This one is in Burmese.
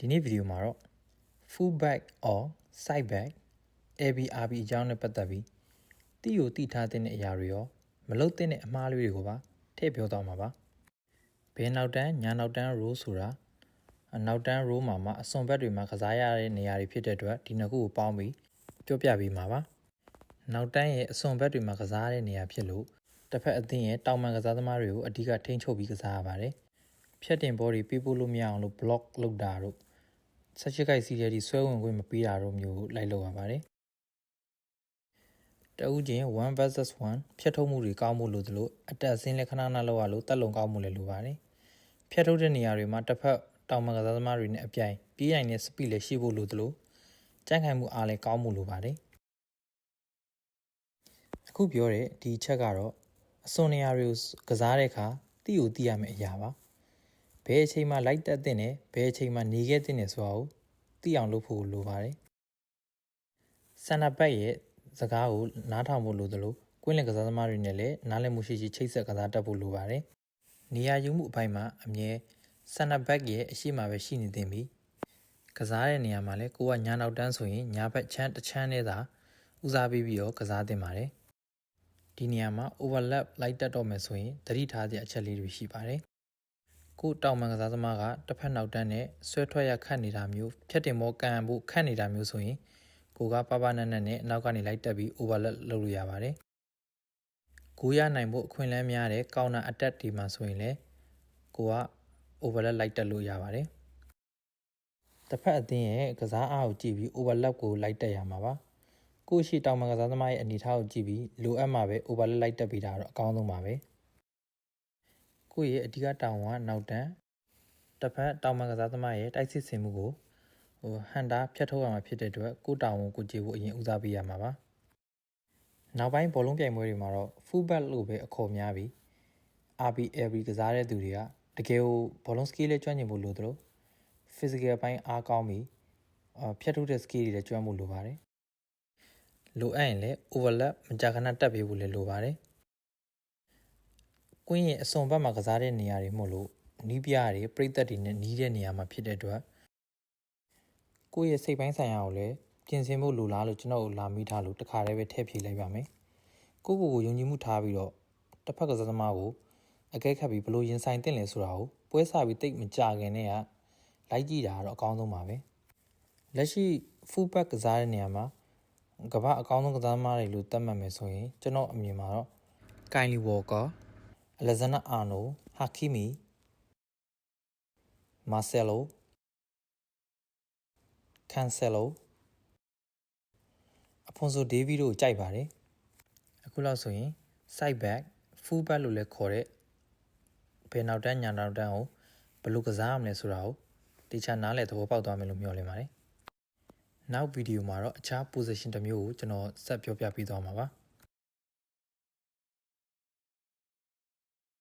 ဒီနေ့ဗီဒီယိုမှာတော့ full back or side back ABRB အကြောင်းနဲ့ပတ်သက်ပြီးတိကိုတိထားတဲ့အရာတွေရောမလုတ်တဲ့အမှားလေးတွေကိုပါထည့်ပြောသွားမှာပါဘယ်နောက်တန်းညာနောက်တန်း row ဆိုတာအနောက်တန်း row မှာမှအစွန်ဘက်တွေမှာကစားရတဲ့နေရာတွေဖြစ်တဲ့အတွက်ဒီနှစ်ခုကိုပေါင်းပြီးပြောပြပေးမှာပါနောက်တန်းရဲ့အစွန်ဘက်တွေမှာကစားရတဲ့နေရာဖြစ်လို့တစ်ဖက်အသင်းရဲ့တောင်ပန်ကစားသမားတွေကိုအဓိကထိန်းချုပ်ပြီးကစားရပါတယ်ဖြတ်တင်ဘောတွေပြေးပို့လို့မရအောင်လို့ block လုပ်တာတို့ ဆက်ချစ်ကိုက်စီးတဲ့ဒီဆွဲဝင်ခွင့်မပေးတာတို့မျိုးကိုလိုက်လုပ်ရပါတယ်တအူးချင်း1 versus 1ဖြတ်ထုတ်မှုတွေကောင်းမှုလို့သလိုအတက်အစင်းလက်ခဏခဏလောက်ရလို့တက်လုံကောင်းမှုလည်းလိုပါတယ်ဖြတ်ထုတ်တဲ့နေရာတွေမှာတစ်ဖက်တောင်မကစားသမားတွေနဲ့အပြိုင်ပြေးနိုင်တဲ့ speed လည်းရှိဖို့လိုသလိုကြန့်ခိုင်မှုအားလည်းကောင်းမှုလိုပါတယ်အခုပြောတဲ့ဒီချက်ကတော့အစွန်နေရာတွေကိုကစားတဲ့အခါတိကိုတိရမယ့်အရာပါ ဘယ်အချိန်မှလိုက်တက်တဲ့နဲ့ဘယ်အချိန်မှနေခဲ့တဲ့နဲ့ဆိုတာကိုသိအောင်လုပ်ဖို့လိုပါတယ်ဆန္ဒဘက်ရဲ့စကားကိုနားထောင်ဖို့လိုသလိုကွင်းလင်ကစားသမားတွေနဲ့လည်းနားလည်မှုရှိရှိချိတ်ဆက်ကစားတတ်ဖို့လိုပါတယ်နေရာယူမှုအပိုင်းမှာအမြဲဆန္ဒဘက်ရဲ့အရှိမပဲရှိနေသင့်ပြီကစားတဲ့နေရာမှာလည်းကိုကညာနောက်တန်းဆိုရင်ညာဘက်ချမ်းတစ်ချမ်းနဲ့သာဦးစားပေးပြီးတော့ကစားသင့်ပါတယ်ဒီနေရာမှာ overlap လိုက်တက်တော့မယ်ဆိုရင်သတိထားစရာအချက်လေးတွေရှိပါတယ် ကိုတောင်မန်ကစားသမားကတစ်ဖက်နောက်တန်းနဲ့ဆွဲထွက်ရခတ်နေတာမျိုးဖြတ်တင်မောကန်ဖို့ခတ်နေတာမျိုးဆိုရင်ကိုကပပနက်နက်နဲ့အနောက်ကနေလိုက်တက်ပြီး overlap လုပ်လို့ရပါတယ်။ကိုရနိုင်ဖို့အခွင့်အလမ်းများတဲ့ counter attack ဒီမှာဆိုရင်လည်းကိုက overlap လိုက်တက်လို့ရပါတယ်။တစ်ဖက်အသင်းရဲ့ကစားအားကိုကြည့်ပြီး overlap ကိုလိုက်တက်ရမှာပါ။ကိုရှိတောင်မန်ကစားသမားရဲ့အနေထားကိုကြည့်ပြီးလိုအပ်မှပဲ overlap လိုက်တက်ပေးတာတော့အကောင်းဆုံးပါပဲ။ ကိုရဲ့အဓိကတောင်ကနောက်တန်းတစ်ဖက်တောင်မန်ကစားသမားရဲ့တိုက်စစ်ဆင်မှုကိုဟိုဟန်တာဖြတ်ထုတ်ရမှာဖြစ်တဲ့အတွက်ကိုတောင်ဝန်ကိုကြည့်ဖို့အရင်ဦးစားပေးရမှာပါနောက်ပိုင်းဘောလုံးပြိုင်ပွဲတွေမှာတော့ full back လို့ပဲအခေါ်များပြီး RBLB ကစားတဲ့သူတွေကတကယ်ကိုဘောလုံး skill လေးကျွမ်းကျင်ဖို့လိုသလို physical ဘိုင်းအားကောင်းပြီးအဖြတ်ထုတ်တဲ့ skill တွေလည်းကျွမ်းဖို့လိုပါတယ်လိုအပ်ရင်လည်း overlap မကြာခဏတက်ပေးဖို့လည်းလိုပါတယ် ကွင်းရဲ့အစွန်ဘက်မှာကစားတဲ့နေရာတွေမို့လို့နီးပြားတွေပြိသက်တွေနဲ့နီးတဲ့နေရာမှာဖြစ်တဲ့အတွက်ကိုယ့်ရဲ့စိတ်ပိုင်းဆိုင်ရာကိုလည်းပြင်ဆင်ဖို့လိုလားလို့ကျွန်တော်တို့လာမိထားလို့တခါတည်းပဲထည့်ဖြေလိုက်ပါမယ်ကိုယ့်ကိုယ်ကိုယုံကြည်မှုထားပြီးတော့တစ်ဖက်ကစားသမားကိုအကဲခတ်ပြီးဘလို့ရင်ဆိုင်တင်လဲဆိုတာကိုပွဲစားပြီးတိတ်မကြခင်နဲ့ကလိုက်ကြည့်တာတော့အကောင်းဆုံးပါပဲလက်ရှိ full back ကစားတဲ့နေရာမှာကမ္ဘာအကောင်းဆုံးကစားသမားတွေလို့သတ်မှတ်မယ်ဆိုရင်ကျွန်တော်အမြင်မှာတော့ Kylie Walker Alexander Arnold Hakimi Marcelo Cancelo အဖွန်ဆိုဒေးဗီတို့ကြိုက်ပါတယ်အခုလောက်ဆိုရင် side back full back လို့လည်းခေါ်တဲ့ဘယ်နောက်တန်းညာနောက်တန်းကိုဘယ်လိုကစားရမလဲဆိုတာကိုတေချာနားလည်သဘောပေါက်သွားမယ်လို့မျှော်လင့်ပါတယ်နောက်ဗီဒီယိုမှာတော့အခြား position တစ်မျိုးကိုကျွန်တော်ဆက်ပြောပြပေးသွားမှာပါ